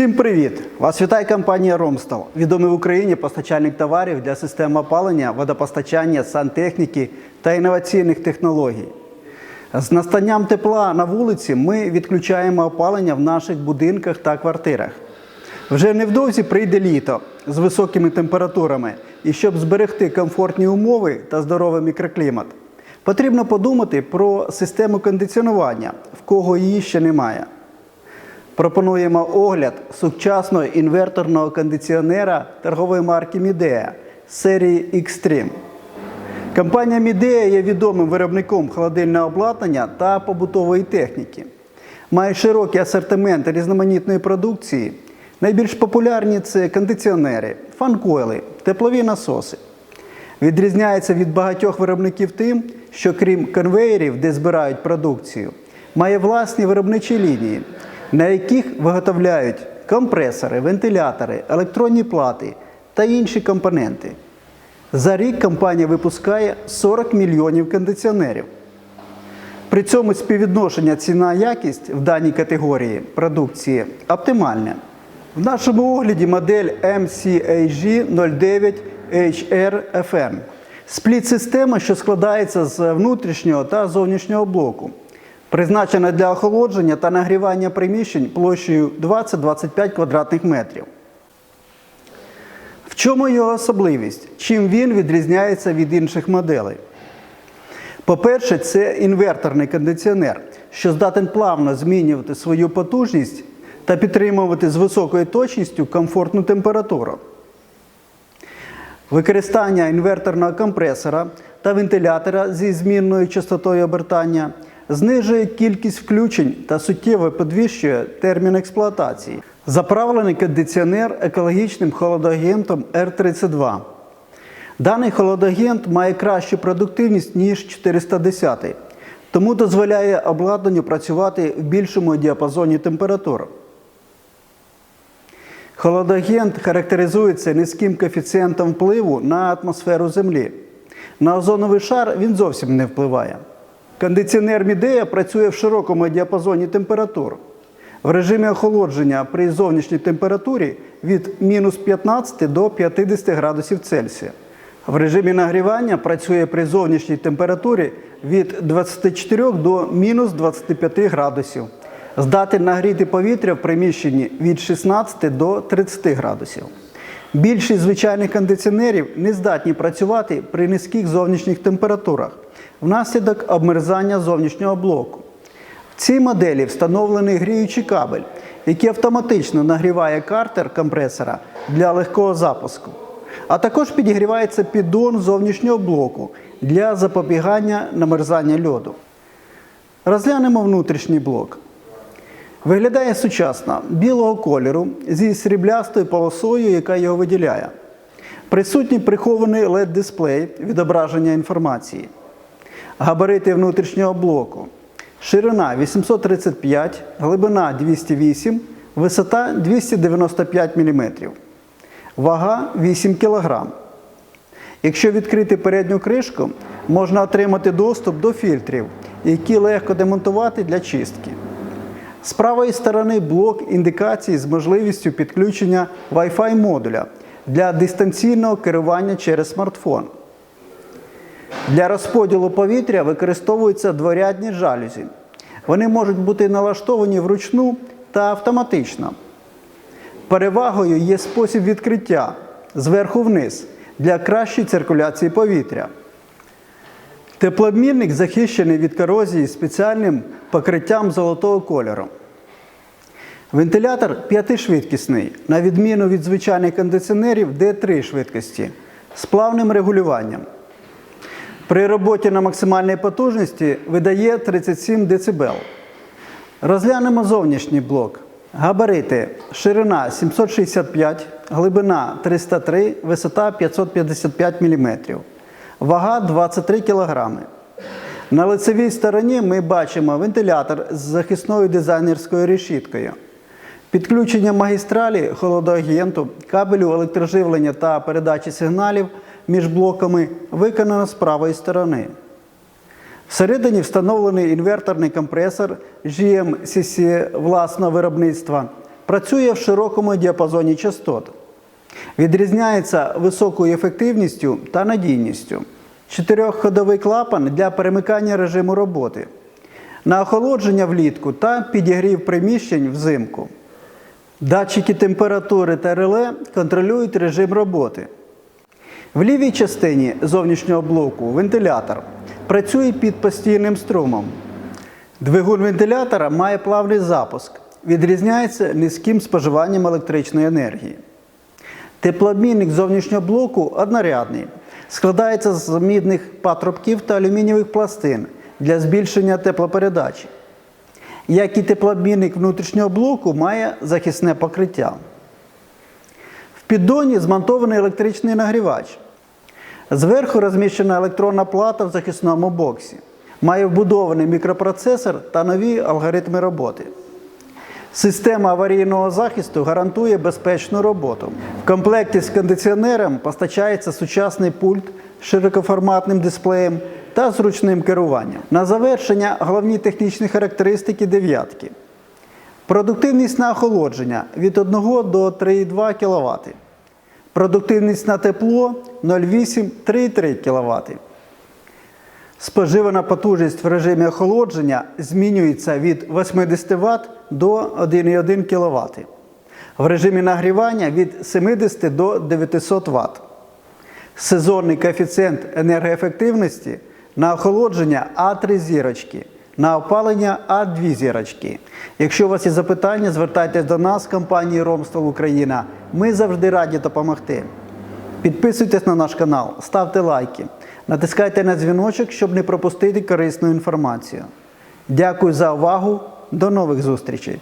Всім привіт! Вас вітає компанія Ромстал, відомий в Україні постачальник товарів для систем опалення, водопостачання, сантехніки та інноваційних технологій. З настанням тепла на вулиці ми відключаємо опалення в наших будинках та квартирах. Вже невдовзі прийде літо з високими температурами, і щоб зберегти комфортні умови та здоровий мікроклімат, потрібно подумати про систему кондиціонування, в кого її ще немає. Пропонуємо огляд сучасного інверторного кондиціонера торгової марки Midea серії Xtreme. Компанія Midea є відомим виробником холодильного обладнання та побутової техніки. Має широкий асортимент різноманітної продукції. Найбільш популярні це кондиціонери, фанкойли, теплові насоси. Відрізняється від багатьох виробників тим, що крім конвеєрів, де збирають продукцію, має власні виробничі лінії, на яких виготовляють компресори, вентилятори, електронні плати та інші компоненти. За рік компанія випускає 40 мільйонів кондиціонерів. При цьому співвідношення ціна-якість в даній категорії продукції оптимальне. В нашому огляді модель MCAG 09 HR FM. Спліт-система, що складається з внутрішнього та зовнішнього блоку. Призначена для охолодження та нагрівання приміщень площею 20-25 квадратних метрів. В чому його особливість? Чим він відрізняється від інших моделей? По-перше, це інверторний кондиціонер, що здатен плавно змінювати свою потужність та підтримувати з високою точністю комфортну температуру. Використання інверторного компресора та вентилятора зі змінною частотою обертання знижує кількість включень та суттєво підвищує термін експлуатації. Заправлений кондиціонер екологічним холодоагентом R32. Даний холодагент має кращу продуктивність, ніж 410, тому дозволяє обладнанню працювати в більшому діапазоні температур. Холодагент характеризується низьким коефіцієнтом впливу на атмосферу Землі. На озоновий шар він зовсім не впливає. Кондиціонер Мідея працює в широкому діапазоні температур. В режимі охолодження при зовнішній температурі від мінус 15 до 50 градусів Цельсія. В режимі нагрівання працює при зовнішній температурі від 24 до мінус 25 градусів. Здатен нагріти повітря в приміщенні від 16 до 30 градусів. Більшість звичайних кондиціонерів не здатні працювати при низьких зовнішніх температурах внаслідок обмерзання зовнішнього блоку. В цій моделі встановлений гріючий кабель, який автоматично нагріває картер компресора для легкого запуску. А також підігрівається піддон зовнішнього блоку для запобігання намерзання льоду. Розглянемо внутрішній блок. Виглядає сучасно білого кольору зі сріблястою полосою, яка його виділяє. Присутній прихований LED-дисплей відображення інформації. Габарити внутрішнього блоку. Ширина 835, глибина 208, висота 295 мм. Вага 8 кг. Якщо відкрити передню кришку, можна отримати доступ до фільтрів, які легко демонтувати для чистки. З правої сторони блок індикації з можливістю підключення Wi-Fi модуля для дистанційного керування через смартфон. Для розподілу повітря використовуються дворядні жалюзі. Вони можуть бути налаштовані вручну та автоматично. Перевагою є спосіб відкриття зверху вниз для кращої циркуляції повітря. Теплообмінник захищений від корозії спеціальним покриттям золотого кольору. Вентилятор п'ятишвидкісний, на відміну від звичайних кондиціонерів, де три швидкості з плавним регулюванням. При роботі на максимальній потужності видає 37 дБ. Розглянемо зовнішній блок. Габарити ширина 765, глибина 303, висота 555 мм. Вага 23 кг. На лицевій стороні ми бачимо вентилятор з захисною дизайнерською решіткою. Підключення магістралі холодоагенту, кабелю електроживлення та передачі сигналів між блоками виконано з правої сторони. Всередині встановлений інверторний компресор GMCC власного виробництва працює в широкому діапазоні частот. Відрізняється високою ефективністю та надійністю. Чотирьохходовий клапан для перемикання режиму роботи, на охолодження влітку та підігрів приміщень взимку. Датчики температури та реле контролюють режим роботи. В лівій частині зовнішнього блоку вентилятор працює під постійним струмом. Двигун вентилятора має плавний запуск, відрізняється низьким споживанням електричної енергії. Теплообмінник зовнішнього блоку однорядний, складається з мідних патрубків та алюмінієвих пластин для збільшення теплопередачі. Як і теплообмінник внутрішнього блоку має захисне покриття. Піддоні змонтований електричний нагрівач. Зверху розміщена електронна плата в захисному боксі. Має вбудований мікропроцесор та нові алгоритми роботи. Система аварійного захисту гарантує безпечну роботу. В комплекті з кондиціонером постачається сучасний пульт з широкоформатним дисплеєм та зручним керуванням. На завершення головні технічні характеристики дев'ятки. Продуктивність на охолодження від 1 до 3,2 кВт. Продуктивність на тепло 0,8-3,3 кВт. Споживана потужність в режимі охолодження змінюється від 80 Вт до 1,1 кВт. В режимі нагрівання від 70 до 900 Вт. Сезонний коефіцієнт енергоефективності на охолодження А3 зірочки, на опалення А2 зірочки. Якщо у вас є запитання, звертайтесь до нас, компанії Ромстол Україна. Ми завжди раді допомогти. Підписуйтесь на наш канал, ставте лайки, натискайте на дзвіночок, щоб не пропустити корисну інформацію. Дякую за увагу. До нових зустрічей!